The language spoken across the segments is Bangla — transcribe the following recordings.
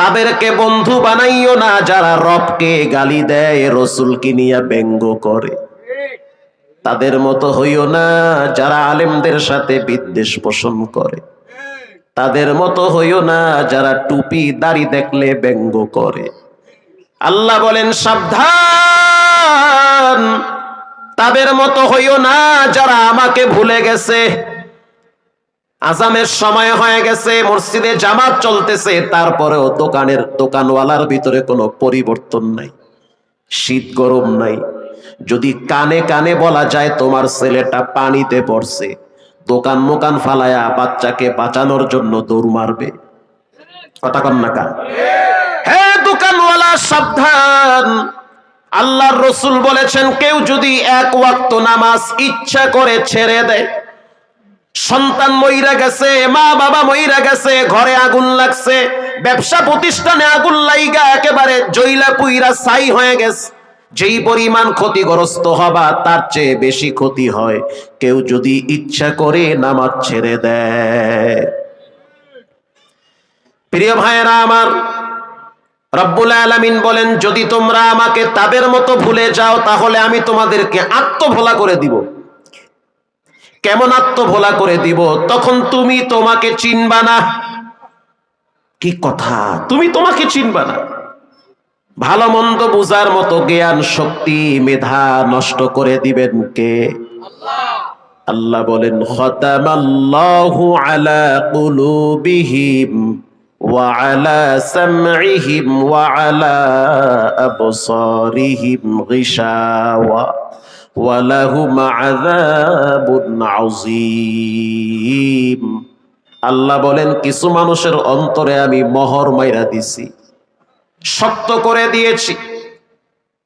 তাদেরকে বন্ধু বানাইও না, যারা রবকে গালি দেয়, রসুলকে নিয়ে ব্যঙ্গ করে। তাদের মতো হইও না, যারা আলেমদের সাথে বিদ্বেষ পোষণ করে। তাদের মতো হইও না, যারা টুপি, দাড়ি দেখলে ব্যঙ্গ করে। আল্লাহ বলেন, সাবধান। তাদের মতো হইও না, যারা আমাকে ভুলে গেছে। আজামের সময় হয়ে গেছে, মসজিদে জামাত চলতেছে, তারপরেও দোকানের দোকানওয়ালার ভিতরে কোনো পরিবর্তন নাই, শীত গরম নাই। যদি কানে কানে বলা যায়, তোমার ছেলেটা পানিতে পড়ছে, দোকান মোকান ফালায়া বাচ্চাকে বাঁচানোর জন্য দৌড় মারবে। কথা কন না কা হ্যাঁ দোকানওয়ালা, সাবধান। আল্লাহর রসুল বলেছেন, কেউ যদি এক ওয়াক্ত নামাজ ইচ্ছা করে ছেড়ে দেয় সন্তান মইরা গেছে, মা বাবা মইরা গেছে, ঘরে আগুন লাগছে, ব্যবসা প্রতিষ্ঠানে আগুন লাইগা, একেবারে জইলা পুইরা ছাই হয়ে গেছে। যেই পরিমাণ ক্ষতিগ্রস্ত হবা, তার চেয়ে বেশি ক্ষতি হয়। কেউ যদি ইচ্ছা করে নামাজ ছেড়ে দেয়। প্রিয় ভাইয়েরা আমার, রব্বুল আলামিন বলেন, যদি তোমরা আমাকে তাদের মতো ভুলে যাও, তাহলে আমি তোমাদেরকে আত্মভোলা করে দিব। কেমন আত্মভোলা করে দিব? তখন তুমি তোমাকে চিনবা না। কি কথা? তুমি তোমাকে চিনবা না। ভালো মন্দ বুঝার মতো জ্ঞান, শক্তি, মেধা নষ্ট করে দিবেন কে? আল্লাহ বলেন, খতামাল্লাহু আলা কুলুবিহিম ওয়া আলা সামঈহিম ওয়া আলা আবসারিহিম গিশাওয়া। ওয়া লাহুম আযাবুন আযীম। আল্লাহ বলেন, কিছু মানুষের অন্তরে আমি মোহর মাইরা দিছি, শক্ত করে দিয়েছি।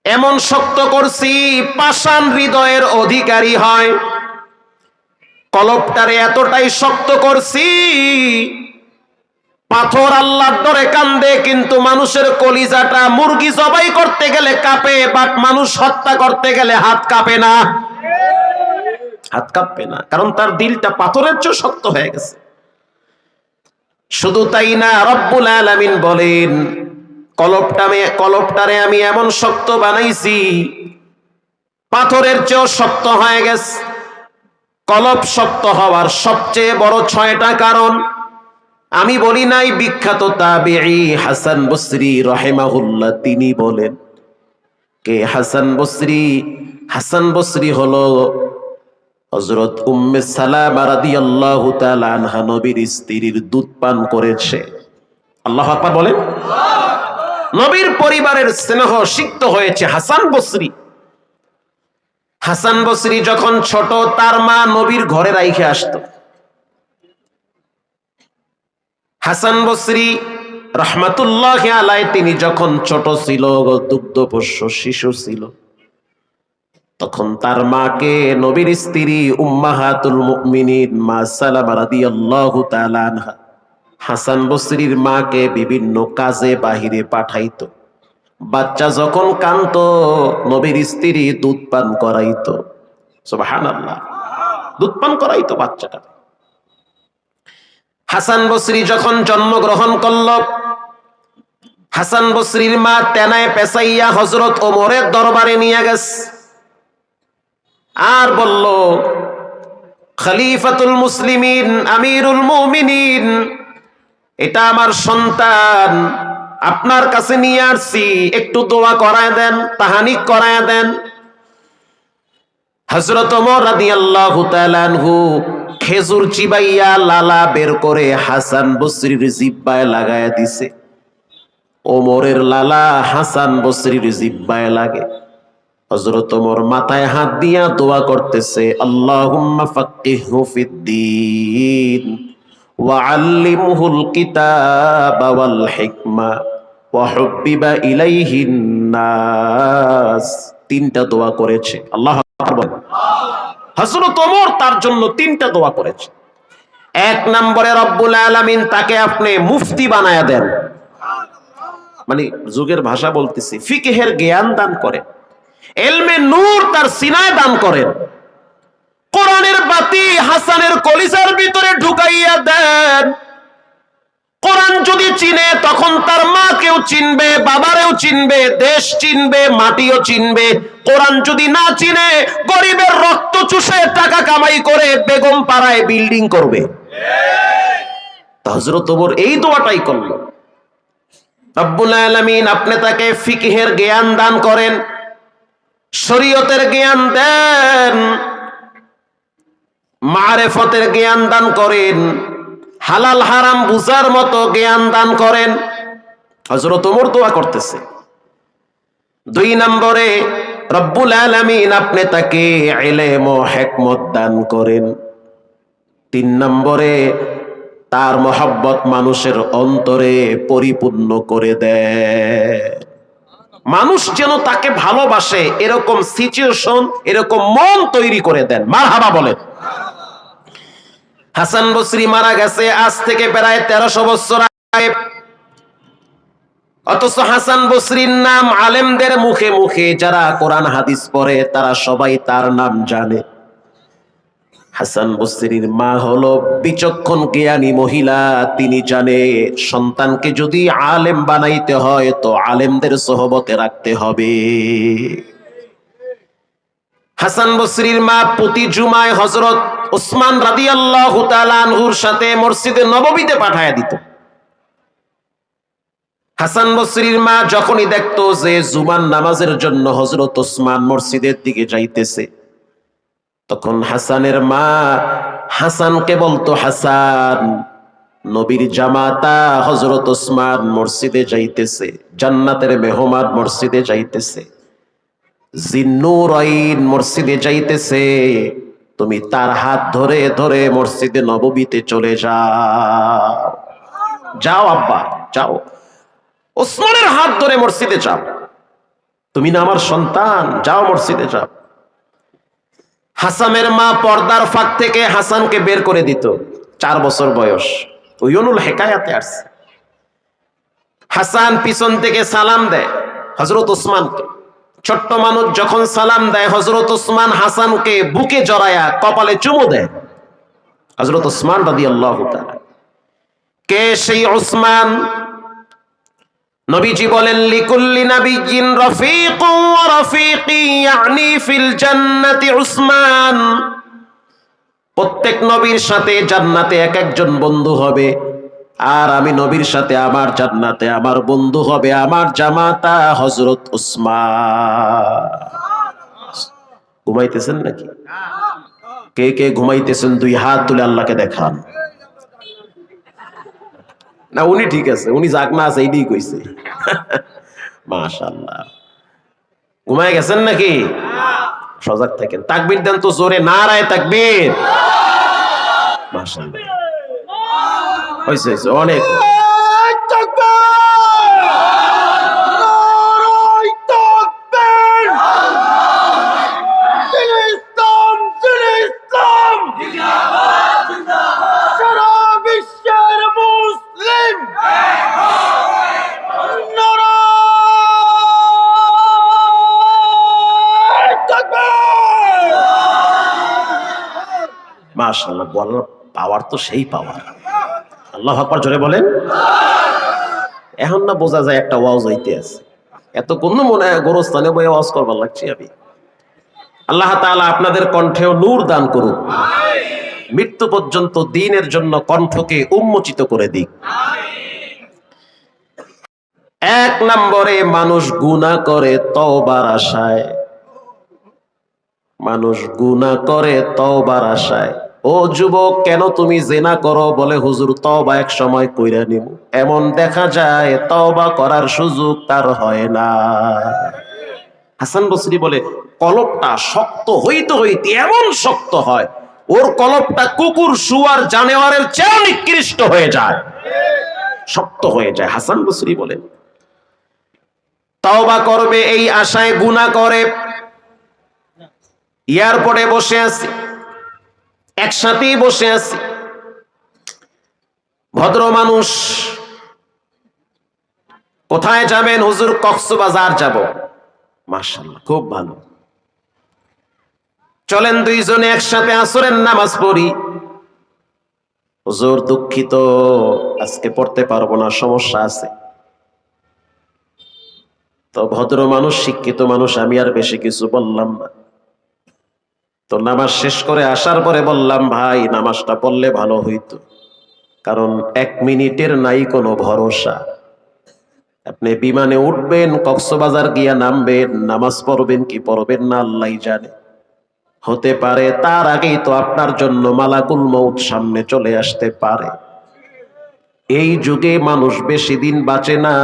এমন শক্ত করছি, পাষাণ হৃদয়ের অধিকারী হয়। কলপটারে এতটাই শক্ত করছি পাথর আল্লাহর ডরে কান্দে, কিন্তু মানুষের কলিজাটা মুরগি জবাই করতে গেলে কাঁপে বাট মানুষ হত্যা করতে গেলে হাত কাঁপে না। হাত কাঁপবে না, কারণ তার দিলটা পাথরের চেয়ে শক্ত হয়ে গেছে। শুধু তাই না, রব্বুল আলামিন বলেন, কলপটা কলপটারে আমি এমন শক্ত বানাইছি, পাথরের চেয়েও শক্ত হয়ে গেছে। কলপ শক্ত হওয়ার সবচেয়ে বড় ছয়টা কারণ আমি বলি নাই, বিখ্যাত হাসান বসরি রহেমাহুল্লাহ, তিনি বলেন, কে হাসান বসরি? হাসান বসরি হলো হজরত উম্মে সালামা নবীর স্ত্রীর দুধ পান করেছে আল্লাহ বলেন। নবীর পরিবারের স্নেহ সিক্ত হয়েছে হাসান বসরি। হাসান বসরি যখন ছোট, তার মা নবীর ঘরে রাইখে আসতো। হাসান বসরি রহমাতুল্লাহ আলাই তিনি যখন ছোট ছিল দুগ্ধপোষ্য শিশু ছিল, তখন তার মাকে নবীর স্ত্রী উম্মাহাতুল মুমিনিন মা সালামা রাদিয়াল্লাহু তাআলা আনহা, হাসান বসরির মাকে বিভিন্ন কাজে বাহিরে পাঠাইতো। বাচ্চা যখন কান্ত নবীর স্ত্রী দুধ পান করাইতো। সুবহানাল্লাহ, দুধ পান করাইতো বাচ্চাটা হাসান বসরি যখন জন্মগ্রহণ করল, হাসান বসরির মা তেনায় পেশাইয়া হজরত ওমরের দরবারে নিয়ে গেছে। আর বলল, খলিফাতুল মুসলিমিন, আমিরুল মুমিনিন, এটা আমার সন্তান, আপনার কাছে নিয়ে আসছি, একটু দোয়া করায় দেন, তাহানিক করায় দেন। হজরত ওমর রাদিয়াল্লাহু তাআলা খেজুর চিবাইয়া লালা বের করে হাসান বসরির জিব্বায় লাগায়া দিছে। ওমরের লালা হাসান বসরির জিব্বায় লাগে। হজরত ওমর মাথায় হাত দিয়া দোয়া করতেছে, আল্লাহুম্মা ফাক্কিহু ফিদ্দিন ওয়া কিতাবা ওয়াল হিকমা ইলাইহিন নাস। তিনটা দোয়া করেছে। আল্লাহ আকবার। হজরত ওমর তার জন্য তিনটা দোয়া করেছে। এক নম্বরে রব্বুল আলামিন তাকে আপনি মুফতি বানায়া দেন। মানে যুগের ভাষা বলতেছি, ফিকেহের জ্ঞান দান করেন। এলমে নূর তার সিনায় দান করেন। কোরআনের বাতি হাসানের কলিজার ভিতরে ঢুকাইয়া দেন। কোরআন যদি চিনে, তখন তার মা মারেও চিনবে, বাবারেও চিনবে, দেশ চিনবে, মাটিও চিনবে। কোরআন যদি না চিনে, গরিবের রক্ত চুষে টাকা কামাই করে বেগম পাড়ায় বিল্ডিং করবে। তা হযরত ওমর এই দোয়াটাই করল। রব্বুল আলামিন, আপনি তাকে ফিকিহের জ্ঞান দান করেন, শরীয়তের জ্ঞান দেন, মারেফতের জ্ঞান দান করেন। হালাল হারাম বুঝার মতো জ্ঞান দান করেন। হজরত ওমর দোয়া করতেছে। দুই নম্বরে, রব্বুল আলামিন আপনি তাকে ইলম ও হিকমত দান করেন। তিন নম্বরে, তার মহব্বত মানুষের অন্তরে পরিপূর্ণ করে দেয় মানুষ যেন তাকে ভালোবাসে, এরকম সিচুয়েশন এরকম মন তৈরি করে দেন। মার হাবা বলেন। হাসান বসরি মারা গেছে, আজ থেকে প্রায় তেরোশো বছর আগে। অথচ হাসান বসরির নাম আলেমদের মুখে মুখে যারা কোরআন হাদিস পড়ে, তারা সবাই তার নাম জানে। হাসান বসরির মা হলো বিচক্ষণ জ্ঞানী মহিলা, তিনি জানে সন্তানকে যদি আলেম বানাইতে হয়, তো আলেমদের সহবতে রাখতে হবে। হাসান বসরির মা প্রতি জুমায় হজরত ওসমান রাদিয়াল্লাহু তাআলা আনহুর সাথে মসজিদে নববীতে পাঠায় দিত। হাসান বসরির মা যখনই দেখতো যে জুমান নামাজের জন্য হজরত ওসমান মসজিদের দিকে যাইতেছে, তখন হাসানের মা হাসানকে বলতো, হাসান, নবীর জামাতা হজরত ওসমান মসজিদে যাইতেছে, জান্নাতের মেহমান মসজিদে যাইতেছে, জিন্নুরাইন মসজিদে যাইতেছে। তুমি তার হাত ধরে ধরে মসজিদে নববীতে চলে যাও। যাও আব্বা, যাও। ওসমানের হাত ধরে মসজিদে যাও। তুমি না আমার সন্তান, যাও মসজিদে যাও। হাসামের মা পর্দার ফাঁক থেকে হাসানকে বের করে দিত, চার বছর বয়স। ওইনুল হেকায়াতে আসছে। হাসান পিছন থেকে সালাম দেয় হজরত ওসমানকে। ছোট্ট মানুষ যখন সালাম দেয় হজরত ওসমান হাসানকে বুকে জড়ায়া কপালে চুমু দেয়। হজরত ওসমান রাদি আল্লাহ কে সেই ওসমান নবীজি বলেন, লিকুল্লি নাবিয়িন রাফিকুন ওয়া রাফিকি, ইয়ানি ফিল জান্নাতি উসমান। প্রত্যেক নবীর সাথে জান্নাতে এক একজন বন্ধু হবে। আর আমি নবীর সাথে আমার জান্নাতে আমার বন্ধু হবে আমার জামাতা হজরত উসমান। ঘুমাইতেছেন নাকি? কে কে ঘুমাইতেছেন, দুই হাত তুলে আল্লাহকে দেখান। না, উনি ঠিক আছে, উনি যাক না আছে এইটাই কইছে। মাশাল্লাহ ঘুমায় গেছেন নাকি? সজাগ থাকেন। তাকবির দেন তো জোরে না রায় তাকবির। মাশাল্লাহ হয়েছে অনেক। মাশাল্লাহ বলার পাওয়ার তো সেই পাওয়ার। আল্লাহ আকবার জোরে বলেন। এখন না বোঝা যায় একটা ওয়াজ হইতে আছে। এত কোন মনে হয় গোরস্থানে বয়ে ওয়াজ করবার লাগছে আমি। আল্লাহ তাআলা আপনাদের কণ্ঠেও নূর দান করুক। মৃত্যু পর্যন্ত দিনের জন্য কণ্ঠকে উন্মোচিত করে দিক। এক নম্বরে মানুষ গুনাহ করে তওবার আশায়। মানুষ গুনাহ করে তওবার আশায়। ও যুবক, কেন তুমি জেনা করো? বলে হুজুর, তওবা এক সময় কইরা নিব এমন দেখা যায়, তওবা করার সুযোগ তার হয় না। হাসান বসরি বলে, কলপটা শক্ত হইতে হইতে এমন শক্ত হয়, ওর কলপটা কুকুর, শুয়ার, জানোয়ারের চেয়েও নিকৃষ্ট হয়ে যায়। শক্ত হয়ে যায়। হাসান বসরি বলেন তওবা করবে এই আশায়, গুনাহ করে। এয়ারপোর্টে বসে আছি। একসাথেই বসে আছি। ভদ্র মানুষ কোথায় যাবেন? হুজুর, কক্সবাজার যাব। মাশাআল্লাহ, খুব ভালো। চলেন দুইজনে একসাথে আসরের নামাজ পড়ি। হুজুর, দুঃখিত, আজকে পড়তে পারব না, সমস্যা আছে। তো ভদ্র মানুষ শিক্ষিত মানুষ, আমি আর বেশি কিছু বললাম না। তো নামাজ শেষ করে আসার পরে বললাম, ভাই, নামাজটা পড়লে ভালো হইতো। কারণ এক মিনিটের নাই কোনো ভরসা। আপনি বিমানে উঠবেন, কক্সবাজার গিয়া নামবেন, নামাজ পড়বেন কি পড়বেন না, আল্লাহ জানে। হতে পারে তার আগেই তো আপনার জন্য মালাকুল মৌত সামনে চলে আসতে পারে। এই যুগে মানুষ বেশি দিন বাঁচে না,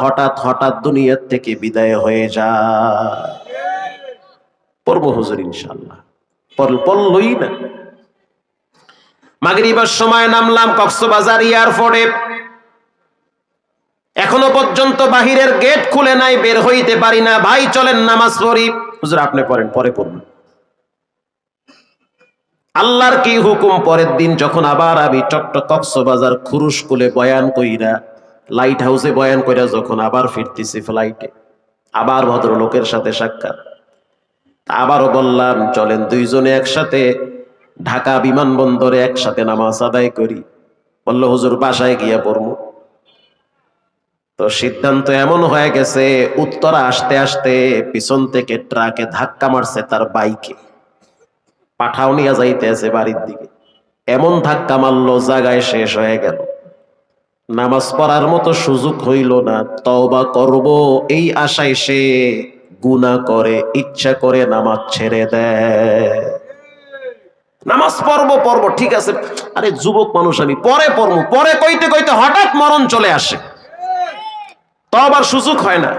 হঠাৎ হঠাৎ দুনিয়ার থেকে বিদায় হয়ে যায়। পড়ব হুজুর ইনশাল্লাহ পড়লই না মাগরিবার সময় নামলাম কক্সবাজার এয়ারপোর্টে। এখনও পর্যন্ত বাহিরের গেট খুলে নাই, বের হইতে পারি না। ভাই, চলেন নামাজ পড়ি। হুজুর, আপনি পড়েন, পরে পড়ুন। আল্লাহর কি হুকুম পরের দিন যখন আবার আমি চট্ট কক্সবাজার খুরুশ কুলে বয়ান কইরা লাইট হাউসে বয়ান কইরা যখন আবার ফিরতেছি ফ্লাইটে আবার ভদ্রলোকের সাথে সাক্ষাৎ। আবারও বললাম, চলেন দুইজনে একসাথে ঢাকা বিমানবন্দরে একসাথে নামাজ আদায় করি। বলল, হুজুর, বাসায় গিয়া পড়ব তো সিদ্ধান্ত এমন হয়ে গেছে, উত্তরা আসতে আসতে পিছন থেকে ট্রাকে ধাক্কা মারছে তার বাইকে। পাঠাও নিয়ে যাইতে আছে বাড়ির দিকে। এমন ধাক্কা মারলো, জায়গায় শেষ হয়ে গেল। নামাজ পড়ার মতো সুযোগ হইল না, তওবা করব এই আশায় সে গুনাহ করে, ইচ্ছা করে নামাজ ছেড়ে দেয়। নামাজ পড়ব পড়ব, ঠিক আছে। আরে যুবক মানুষ আমি পরে পড়ব, পরে কইতে কইতে হঠাৎ মরণ চলে আসে। তবার সুযোগ হয় না।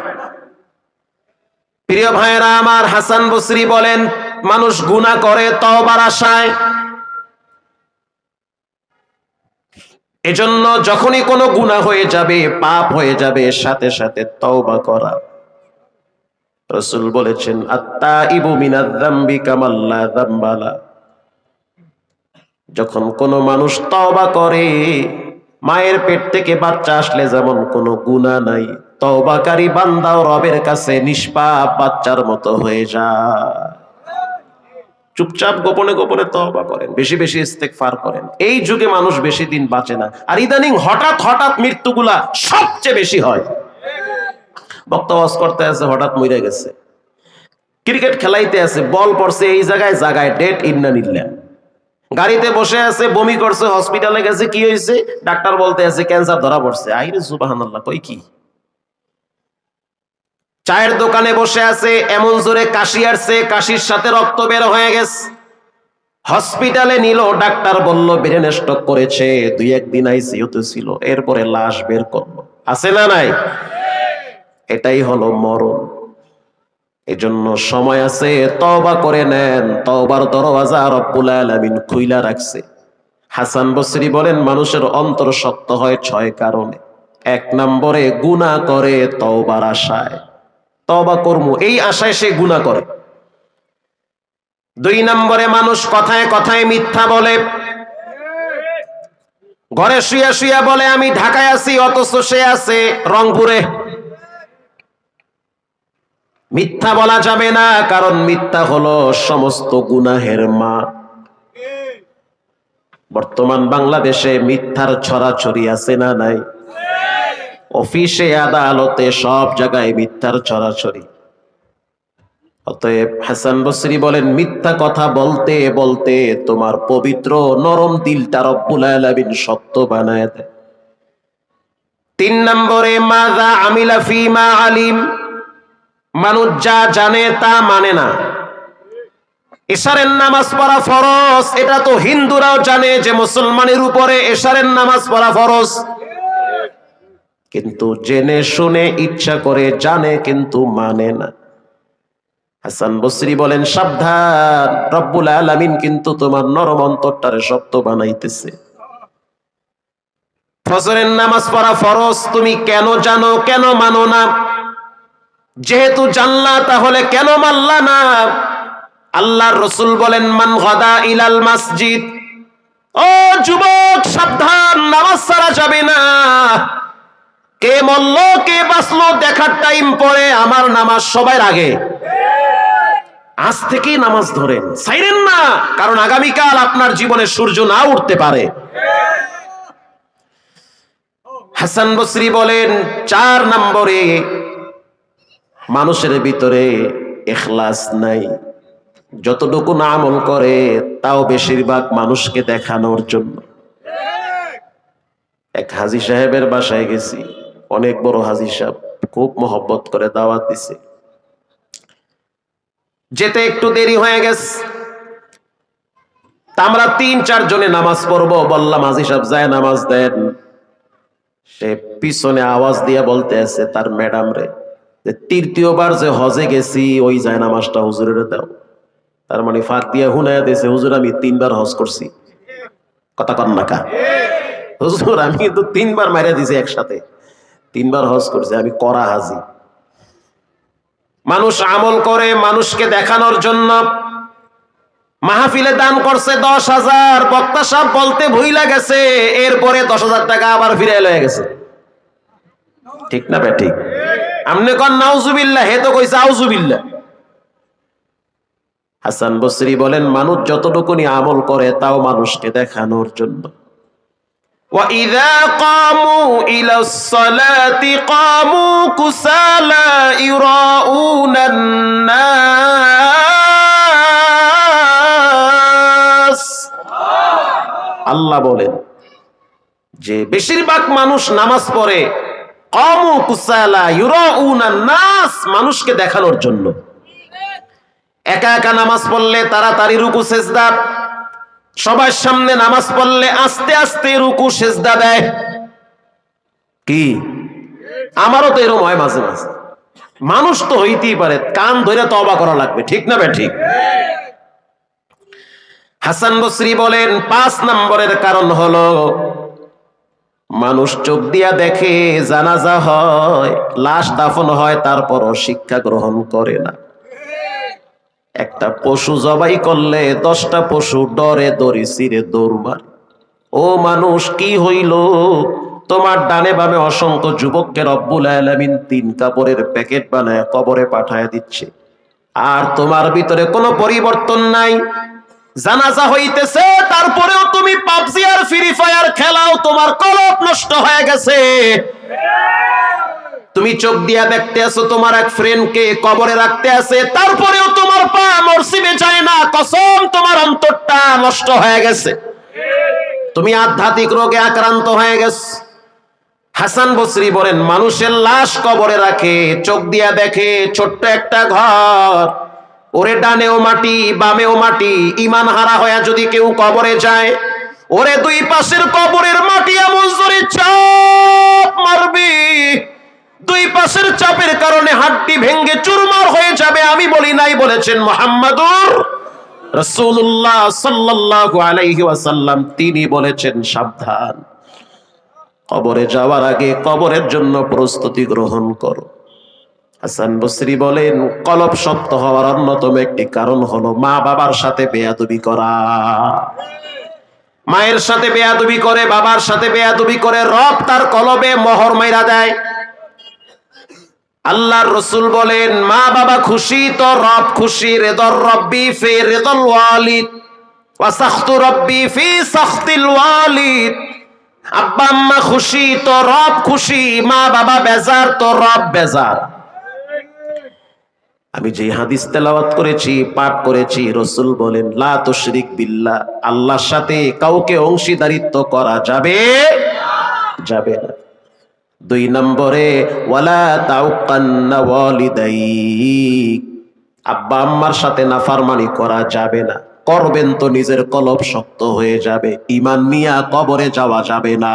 প্রিয় ভাইয়েরা, আমার হাসান বসরি বলেন, মানুষ গুনাহ করে, তওবার আশায়। এজন্য যখনই কোনো গুনাহ হয়ে যাবে, পাপ হয়ে যাবে, সাথে সাথে তওবা করা। রসুল বলেছেন আত্মা ইবু কামাল্লা দাম্বালা যখন কোনো মানুষ তওবা করে, মায়ের পেট থেকে বাচ্চা আসলে যেমন কোনো গুণা নাই, তওবাকারী বান্দাও রবের কাছে নিষ্পাপ বাচ্চার মতো হয়ে যায়। চুপচাপ গোপনে গোপনে তওবা করেন, বেশি বেশি ইস্তেগফার করেন। এই যুগে মানুষ বেশি দিন বাঁচে না। আর ইদানিং হঠাৎ হঠাৎ মৃত্যুগুলা সবচেয়ে বেশি হয়। বক্তা ওয়াজ করতে আছে, হঠাৎ মরে গেছে। ক্রিকেট খেলাইতে আছে, বল পড়ছে, এই জায়গায় জায়গায় ডেট ইন্না নিল্লা। গাড়িতে বসে আছে, বমি করছে, হসপিটালে গেছে, কি হয়েছে ডাক্তার বলতে আছে, ক্যান্সার ধরা পড়ছে। আইরে সুবাহান্লাহ কই কি? চায়ের দোকানে বসে আছে, এমন জোরে কাশি আসছে, কাশির সাথে রক্ত বের হয়ে গেছে। হসপিটালে নিল, ডাক্তার বলল, ব্রেন স্ট্রোক করেছে, দুই একদিন আইসিইউতে ছিল, এরপরে লাশ বের করল। আছে না নাই? এটাই হলো মরণ। এজন্য সময় আছে, তওবা করে নেন। তওবার দরওয়াজা রব্বুল আলামিন খুইলা রাখছে। হাসান বসরি বলেন, মানুষের অন্তর শক্ত হয় ছয় কারণে। এক নম্বরে গুনাহ করে তওবার আশায়। তওবা কর্ম, এই আশায় সে গুনাহ করে। দুই নম্বরে মানুষ কথায় কথায় মিথ্যা বলে। ঘরে শুয়া শুয়া বলে, আমি ঢাকায় আছি, অথচ সে আছে রংপুরে। মিথ্যা বলা যাবে না, কারণ মিথ্যা হলো সমস্ত গুনাহের মা। বর্তমান বাংলাদেশে মিথ্যার ছড়াছড়ি আছে না নাই? অফিসে, আদালতে, সব জায়গায় মিথ্যার ছড়াছড়ি। অতএব হাসান বসরি বলেন, মিথ্যা কথা বলতে বলতে তোমার পবিত্র নরম দিলটা রব্বুল আলামিন শক্ত বানায় দেয়। তিন নম্বরে, মাযা আমিলা ফিমা আলিম। মানুষ যা জানে তা মানে না। এশারের নামাজ পড়া ফরজ, এটা তো হিন্দুরাও জানে যে মুসলমানের উপরে এশারের নামাজ পড়া ফরজ। কিন্তু জেনে শুনে ইচ্ছা করে জানে কিন্তু মানে না। হাসান বসরি বলেন, সাবধান, রব্বুল আলামিন কিন্তু তোমার নরম অন্তরটারে শক্ত বানাইতেছে। ফজরের নামাজ পড়া ফরজ, তুমি কেন জানো, কেন মানো না? যেহেতু জানলা, তাহলে কেন মানলা না? আল্লাহর রসুল বলেন, মান গদা ইলাল মসজিদ। ও যুবক, সাবধান, নামাজ ছাড়া যাবে না। কে মরল, কে বাঁচলো, দেখার টাইম পরে আমার নামাজ সবার আগে। আজ থেকেই নামাজ ধরেন। সাইরেন না, কারণ আগামীকাল আপনার জীবনে সূর্য না উঠতে পারে। হাসান বসরি বলেন, চার নম্বরে মানুষের ভিতরে এখলাস নাই। যতটুকু আমল করে, তাও বেশিরভাগ মানুষকে দেখানোর জন্য। এক হাজি সাহেবের বাসায় গেছি, অনেক বড় হাজি সাহেব খুব মহব্বত করে দাওয়াত দিছে। যেতে একটু দেরি হয়ে গেছে। আমরা তিন, চার জনে নামাজ পড়ব, বললাম, হাজি সাহেব যায় নামাজ দেন। সে পিছনে আওয়াজ দিয়ে বলতে আছে, তার ম্যাডাম রে তৃতীয়বার যে হজে গেছি, ওই যায় নামাজটা হুজুরের দাও। তার মানে ফাঁক দিয়ে হুনায় দিয়েছে, হুজুর, আমি তিনবার হজ করছি। কথা কন না কা। হুজুর, আমি কিন্তু তিনবার মারিয়া দিছি একসাথে। তিনবার হজ করছি, আমি করা হাজি। মানুষ আমল করে, মানুষকে দেখানোর জন্য। মাহফিলে দান করছে দশ হাজার, বক্তা সাহেব বলতে ভুইলা গেছে, এরপরে দশ হাজার টাকা আবার ফিরে লয়ে গেছে। ঠিক না বে, ঠিক? আমনে কন নাউজুবিল্লাহ হে তো কইছে আউজুবিল্লাহ হাসান বসরি বলেন মানুষ যতটুকুনি আমল করে তাও মানুষকে দেখানোর জন্য وَإِذَا قَامُوا إِلَى الصَّلَاةِ قَامُوا كُسَالَى يُرَاءُونَ النَّاسَ আল্লাহ বলেন যে বেশিরভাগ মানুষ নামাজ পড়ে মানুষকে দেখানোর জন্য। একা একা নামাজ পড়লে তাড়াতাড়ি রুকু, সেজদা। সবার সামনে নামাজ পড়লে আস্তে আস্তে রুকু, সেজদা দেয়। কি? আমারও তো এরকম হয় মাঝে মাঝে। মানুষ তো হইতেই পারে, কান ধরে তবা করা লাগবে, ঠিক না ঠিক হাসান বসরি বলেন, পাঁচ নম্বরের কারণ হলো মানুষ চোখ দিয়া দেখে, জানাজা হয়, লাশ দাফন হয়, তারপরও শিক্ষা গ্রহণ করে না। একটা পশু জবাই করলে, দশটা পশু ডরে, দড়ি সিরে দৌড় ও মানুষ, কি হইল? তোমার ডানে বামে অসংখ্য যুবককে রব্বুল আলামিন তিন কাপড়ের প্যাকেট বানায় কবরে পাঠায় দিচ্ছে। আর তোমার ভিতরে কোনো পরিবর্তন নাই। জানাজা হইতেছে, তারপরেও তুমি পাবজি আর ফ্রি ফায়ার খেলাও, তোমার কলপ নষ্ট হয়ে গেছে। তুমি চোখ দিয়া দেখতে আছো, তোমার এক ফ্রেন্ডকে কবরে রাখতে আছে, তারপরেও তোমার পা মরসিমে যায় না, কসম তোমার অন্তরটা নষ্ট হয়ে গেছে। তুমি আধ্যাত্মিক রোগে আক্রান্ত হয়ে গেছে। হাসান বসরি বলেন, মানুষের লাশ কবরে রাখে, চোখ দিয়া দেখে ছোট্ট একটা ঘর। ওরে ডানেও মাটি, বামেও মাটি ইমান হারা হয়ে যদি কেউ কবরে যায়, ওরে দুই পাশের কবরের মাটি এমন জোরে চাপ মারবি। দুই পাশের চাপের কারণে হাড্ডি ভেঙ্গে চুরমার হয়ে যাবে, আমি বলি নাই বলেছেন মোহাম্মদুর রসুল্লাহ সাল্লাল্লাহু আলাইহি ওয়াসাল্লাম। তিনি বলেছেন, সাবধান। কবরে যাওয়ার আগে কবরের জন্য প্রস্তুতি গ্রহণ করো। হাসান বসরি বলেন, কলব সত্য হওয়ার অন্যতম একটি কারণ হলো মা বাবার সাথে বেয়াদবি করা। মায়ের সাথে বেয়াদবি করে, বাবার সাথে বেয়াদবি করে রব তার কলবে মোহর মাইরা দেয়। আল্লাহর রসুল বলেন, মা বাবা খুশি তো রব খুশি রেদর রব্বি ফি রেদল ওয়ালিদ, ওয়া সাখতু রব্বি ফি সাখতিল ওয়ালিদ। আব্বা আম্মা খুশি তো রব খুশি, মা বাবা বেজার তো রব বেজার। আমি যে হাদিস তেলাওয়াত করেছি, পাঠ করেছি, রসুল বলেন, লা তুশরিক বিল্লাহ, আল্লাহর সাথে কাউকে অংশীদারিত্ব করা যাবে যাবে না। দুই নম্বরে, ওয়ালা তাউকান্না ওয়ালিদাইক, আব্বা আম্মার সাথে না নাফারমানি করা যাবে না। করবেন তো নিজের কলব শক্ত হয়ে যাবে, ইমান নিয়া কবরে যাওয়া যাবে না।